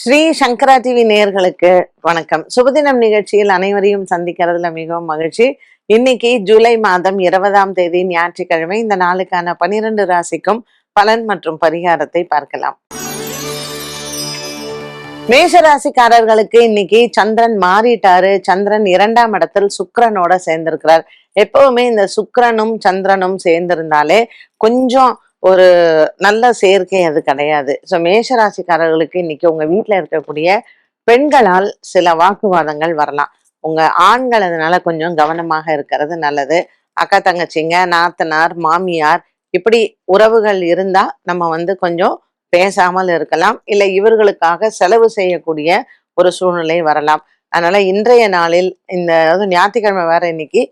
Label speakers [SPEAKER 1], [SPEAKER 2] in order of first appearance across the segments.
[SPEAKER 1] ஸ்ரீ சங்கரா TV நேயர்களுக்கு வணக்கம். சுபதினம் நிகழ்ச்சியில் அனைவரையும் சந்திக்கிறதுல மிகவும் மகிழ்ச்சி. இன்னைக்கு ஜூலை மாதம் இருபதாம் தேதி ஞாயிற்றுக்கிழமை. இந்த நாளுக்கான பனிரெண்டு ராசிக்கும் பலன் மற்றும் பரிகாரத்தை பார்க்கலாம். மேஷ ராசிக்காரர்களுக்கு இன்னைக்கு சந்திரன் மாறிட்டாரு. சந்திரன் இரண்டாம் இடத்தில் சுக்கரனோட சேர்ந்திருக்கிறார். எப்பவுமே இந்த சுக்கரனும் சந்திரனும் சேர்ந்திருந்தாலே கொஞ்சம் ஒரு நல்ல சேர்க்கை அது கிடையாது. ஸோ மேஷராசிக்காரர்களுக்கு இன்னைக்கு உங்க வீட்டில் இருக்கக்கூடிய பெண்களால் சில வாக்குவாதங்கள் வரலாம். உங்க ஆண்கள் அதனால கொஞ்சம் கவனமாக இருக்கிறது நல்லது. அக்கா தங்கச்சிங்க நாத்தனார் மாமியார் இப்படி உறவுகள் இருந்தா நம்ம வந்து கொஞ்சம் பேசாமல் இருக்கலாம். இல்லை இவர்களுக்காக செலவு செய்யக்கூடிய ஒரு சூழ்நிலை வரலாம். அதனால இன்றைய நாளில் இந்த அதாவது ஞாயிற்றுக்கிழமை வேற இன்னைக்கு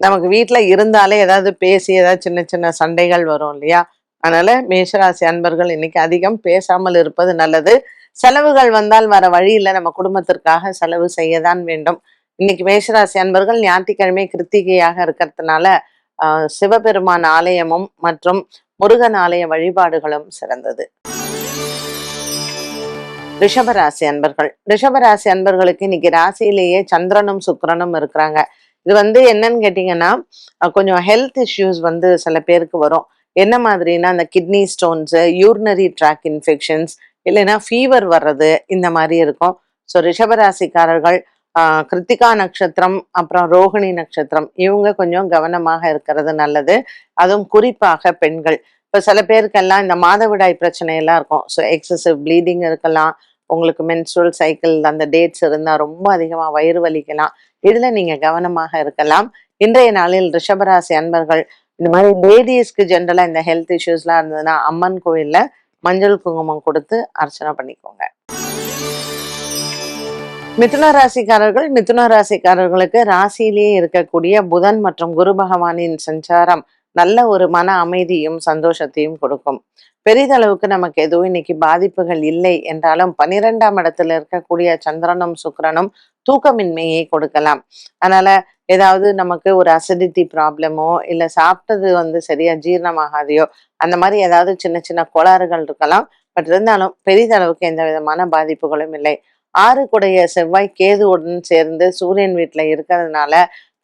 [SPEAKER 1] நமக்கு வீட்ல இருந்தாலே ஏதாவது பேசி ஏதாவது சின்ன சின்ன சண்டைகள் வரும் இல்லையா? அதனால மேஷராசி அன்பர்கள் இன்னைக்கு அதிகம் பேசாமல் இருப்பது நல்லது. செலவுகள் வந்தால் வர வழியில் நம்ம குடும்பத்திற்காக செலவு செய்யதான் வேண்டும். இன்னைக்கு மேஷராசி அன்பர்கள் ஞாயிற்றுக்கிழமை கிருத்திகையாக இருக்கிறதுனால சிவபெருமான் ஆலயமும் மற்றும் முருகன் ஆலய வழிபாடுகளும் சிறந்தது. ரிஷபராசி அன்பர்கள். ரிஷபராசி அன்பர்களுக்கு இன்னைக்கு ராசியிலேயே சந்திரனும் சுக்கரனும் இருக்கிறாங்க. இது வந்து என்னன்னு கேட்டீங்கன்னா கொஞ்சம் ஹெல்த் இஷ்யூஸ் வந்து சில பேருக்கு வரும். என்ன மாதிரினா அந்த kidney stones urinary tract infections இல்லைன்னா ஃபீவர் வர்றது இந்த மாதிரி இருக்கும். ஸோ ரிஷபராசிக்காரர்கள் கிருத்திகா நட்சத்திரம் அப்புறம் ரோஹிணி நட்சத்திரம் இவங்க கொஞ்சம் கவனமாக இருக்கிறது நல்லது. அதுவும் குறிப்பாக பெண்கள். இப்போ சில பேருக்கெல்லாம் இந்த மாதவிடாய் பிரச்சனை எல்லாம் இருக்கும். ஸோ எக்ஸசிவ் ப்ளீடிங் இருக்கலாம். உங்களுக்கு மென்ஸ்ட்ரல் சைக்கிள் அந்த டேட்ஸ் இருந்தால் ரொம்ப அதிகமாக வயிறு வலிக்கலாம். இதில் நீங்கள் கவனமாக இருக்கலாம். இன்றைய நாளில் ரிஷபராசி அன்பர்கள் இந்த மாதிரி லேடிஸ்க்கு ஜென்ரலாக இந்த ஹெல்த் இஷ்யூஸ்லாம் இருந்ததுன்னா அம்மன் கோயிலில் மஞ்சள் குங்குமம் கொடுத்து அர்ச்சனை பண்ணிக்கோங்க. மிதுன ராசிக்காரர்கள் மிதுன ராசிக்காரர்களுக்கு ராசியிலேயே இருக்கக்கூடிய புதன் மற்றும் குரு பகவானின் சஞ்சாரம் நல்ல ஒரு மன அமைதியும் சந்தோஷத்தையும் கொடுக்கும். பெரிதளவுக்கு நமக்கு எதுவும் இன்னைக்கு பாதிப்புகள் இல்லை என்றாலும் பனிரெண்டாம் இடத்துல இருக்கக்கூடிய சந்திரனும் சுக்கரனும் தூக்கமின்மையை கொடுக்கலாம். அதனால ஏதாவது நமக்கு ஒரு அசிடிட்டி ப்ராப்ளமோ இல்லை சாப்பிட்டது வந்து சரியா ஜீரணமாகாதையோ அந்த மாதிரி ஏதாவது சின்ன சின்ன கோளாறுகள் இருக்கலாம். பட் இருந்தாலும் பெரிதளவுக்கு எந்த விதமான பாதிப்புகளும் இல்லை. ஆறு குடைய செவ்வாய் கேதுவுடன் சேர்ந்து சூரியன் வீட்டில் இருக்கிறதுனால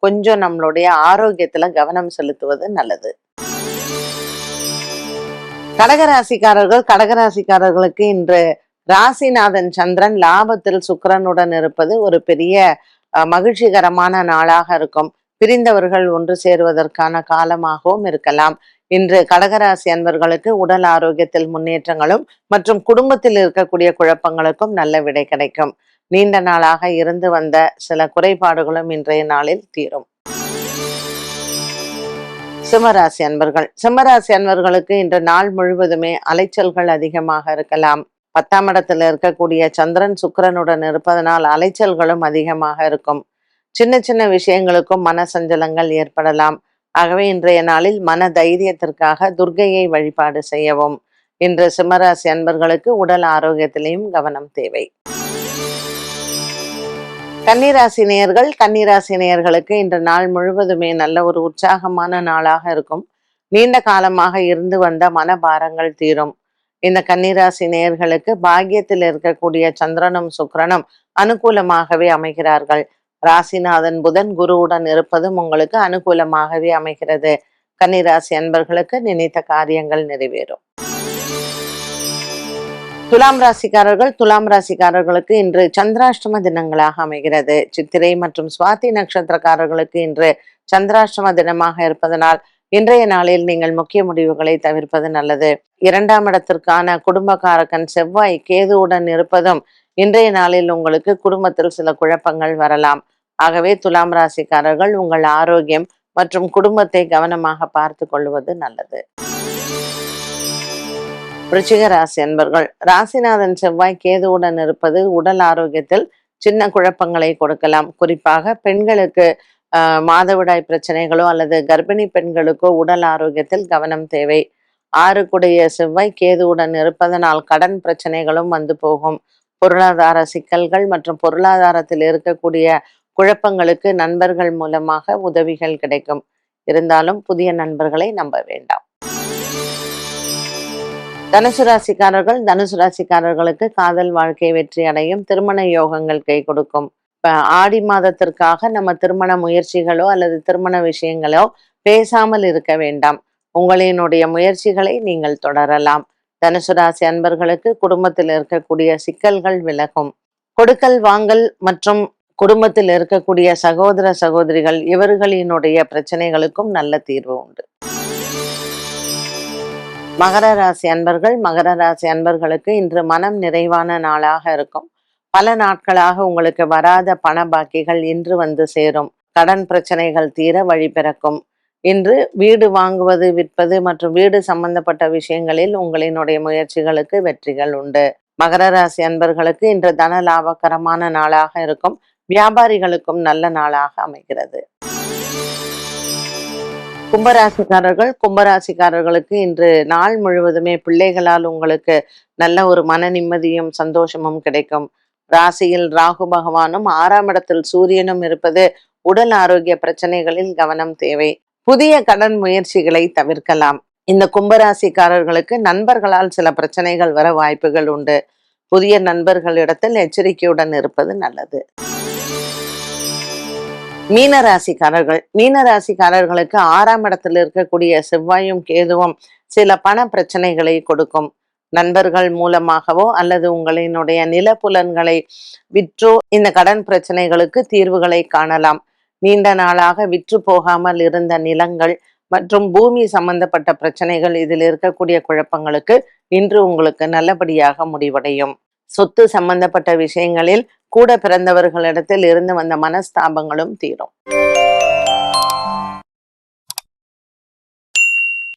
[SPEAKER 1] கொஞ்சம் நம்மளுடைய ஆரோக்கியத்துல கவனம் செலுத்துவது நல்லது. கடகராசிக்காரர்கள் கடகராசிக்காரர்களுக்கு இன்று ராசிநாதன் சந்திரன் லாபத்தில் சுக்கரனுடன் இருப்பது ஒரு பெரிய மகிழ்ச்சிகரமான நாளாக இருக்கும். பிரிந்தவர்கள் ஒன்று சேருவதற்கான காலமாகவும் இருக்கலாம். இன்று கடகராசி அன்பர்களுக்கு உடல் ஆரோக்கியத்தில் முன்னேற்றங்களும் மற்றும் குடும்பத்தில் இருக்கக்கூடிய குழப்பங்களுக்கும் நல்ல விடை கிடைக்கும். நீண்ட நாளாக இருந்து வந்த சில குறைபாடுகளும் இன்றைய நாளில் தீரும். சிம்மராசி அன்பர்கள். சிம்மராசி அன்பர்களுக்கு இன்று நாள் முழுவதுமே அலைச்சல்கள் அதிகமாக இருக்கலாம். பத்தாம் இடத்துல இருக்கக்கூடிய சந்திரன் சுக்கிரனுடன் இருப்பதனால் அலைச்சல்களும் அதிகமாக இருக்கும். சின்ன சின்ன விஷயங்களுக்கும் மன சஞ்சலங்கள் ஏற்படலாம். ஆகவே இன்றைய நாளில் மன தைரியத்திற்காக துர்கையை வழிபாடு செய்யவும். இன்று சிம்மராசி அன்பர்களுக்கு உடல் ஆரோக்கியத்திலையும் கவனம் தேவை. கன்னிராசி நேயர்கள் கன்னிராசி நேயர்களுக்கு இன்று நாள் முழுவதுமே நல்ல ஒரு உற்சாகமான நாளாக இருக்கும். நீண்ட காலமாக இருந்து வந்த மனபாரங்கள் தீரும். இந்த கன்னிராசி நேயர்களுக்கு பாக்கியத்தில் இருக்கக்கூடிய சந்திரனும் சுக்கரனும் அனுகூலமாகவே அமைகிறார்கள். ராசிநாதன் புதன் குருவுடன் இருப்பதும் உங்களுக்கு அனுகூலமாகவே அமைகிறது. கன்னிராசி அன்பர்களுக்கு நினைத்த காரியங்கள் நிறைவேறும். துலாம் ராசிக்காரர்கள் துலாம் ராசிக்காரர்களுக்கு இன்று சந்திராஷ்டம தினங்களாக அமைகிறது. சித்திரை மற்றும் சுவாதி நட்சத்திரக்காரர்களுக்கு இன்று சந்திராஷ்டம தினமாக இருப்பதனால் இன்றைய நாளில் நீங்கள் முக்கிய முடிவுகளை தவிர்ப்பது நல்லது. இரண்டாம் இடத்திற்கான குடும்பக்காரகன் செவ்வாய் கேதுவுடன் இருப்பதும் இன்றைய நாளில் உங்களுக்கு குடும்பத்தில் சில குழப்பங்கள் வரலாம். ஆகவே துலாம் ராசிக்காரர்கள் உங்கள் ஆரோக்கியம் மற்றும் குடும்பத்தை கவனமாக பார்த்து கொள்வது நல்லது. விருச்சிக ராசி அன்பர்கள் ராசிநாதன் செவ்வாய் கேதுவுடன் இருப்பது உடல் ஆரோக்கியத்தில் சின்ன குழப்பங்களை கொடுக்கலாம். குறிப்பாக பெண்களுக்கு மாதவிடாய் பிரச்சனைகளோ அல்லது கர்ப்பிணி பெண்களுக்கோ உடல் ஆரோக்கியத்தில் கவனம் தேவை. ஆறுக்குடைய செவ்வாய் கேதுவுடன் இருப்பதனால் கடன் பிரச்சனைகளும் வந்து போகும். பொருளாதார சிக்கல்கள் மற்றும் பொருளாதாரத்தில் இருக்கக்கூடிய குழப்பங்களுக்கு நண்பர்கள் மூலமாக உதவிகள் கிடைக்கும். இருந்தாலும் புதிய நண்பர்களை நம்ப வேண்டாம். தனுசு ராசிக்காரர்கள் தனுசு ராசிக்காரர்களுக்கு காதல் வாழ்க்கை வெற்றி அடையும் திருமண யோகங்கள் கை கொடுக்கும். ஆடி மாதத்திற்காக நம்ம திருமண முயற்சிகளோ அல்லது திருமண விஷயங்களோ பேசாமல் இருக்க வேண்டாம். உங்களினுடைய முயற்சிகளை நீங்கள் தொடரலாம். தனுசு ராசி அன்பர்களுக்கு குடும்பத்தில் இருக்கக்கூடிய சிக்கல்கள் விலகும். கொடுக்கல் வாங்கல் மற்றும் குடும்பத்தில் இருக்கக்கூடிய சகோதர சகோதரிகள் இவர்களினுடைய பிரச்சனைகளுக்கும் நல்ல தீர்வு உண்டு. மகர ராசி அன்பர்கள் மகர ராசி அன்பர்களுக்கு இன்று மனம் நிறைவான நாளாக இருக்கும். பல நாட்களாக உங்களுக்கு வராத பண பாக்கிகள் இன்று வந்து சேரும். கடன் பிரச்சனைகள் தீர வழி பிறக்கும். இன்று வீடு வாங்குவது விற்பது மற்றும் வீடு சம்பந்தப்பட்ட விஷயங்களில் உங்களினுடைய முயற்சிகளுக்கு வெற்றிகள் உண்டு. மகர ராசி அன்பர்களுக்கு இன்று தன லாபகரமான நாளாக இருக்கும். வியாபாரிகளுக்கும் நல்ல நாளாக அமைகிறது. கும்பராசிக்காரர்கள் கும்பராசிக்காரர்களுக்கு இன்று நாள் முழுவதுமே பிள்ளைகளால் உங்களுக்கு நல்ல ஒரு மன நிம்மதியும் சந்தோஷமும் கிடைக்கும். ராசியில் ராகு பகவானும் ஆறாம் இடத்தில் சூரியனும் இருப்பது உடல் ஆரோக்கிய பிரச்சனைகளில் கவனம் தேவை. புதிய கடன் முயற்சிகளை தவிர்க்கலாம். இந்த கும்பராசிக்காரர்களுக்கு நண்பர்களால் சில பிரச்சனைகள் வர வாய்ப்புகள் உண்டு. புதிய நண்பர்களிடத்தில் எச்சரிக்கையுடன் இருப்பது நல்லது. மீனராசிக்காரர்கள் மீனராசிக்காரர்களுக்கு ஆறாம் இடத்தில் இருக்கக்கூடிய செவ்வாயும் கேதுவும் சில பண பிரச்சனைகளை கொடுக்கும். நண்பர்கள் மூலமாகவோ அல்லது உங்களினுடைய நிலப்புலன்களை விற்றோ இந்த கடன் பிரச்சனைகளுக்கு தீர்வுகளை காணலாம். நீண்ட நாளாக விற்று போகாமல் இருந்த நிலங்கள் மற்றும் பூமி சம்பந்தப்பட்ட பிரச்சனைகள் இதில் இருக்கக்கூடிய குழப்பங்களுக்கு இன்று உங்களுக்கு நல்லபடியாக முடிவடையும். சொத்து சம்பந்தப்பட்ட விஷயங்களில் கூட பிறந்தவர்களிடத்தில் இருந்து வந்த மனஸ்தாபங்களும் தீரும்.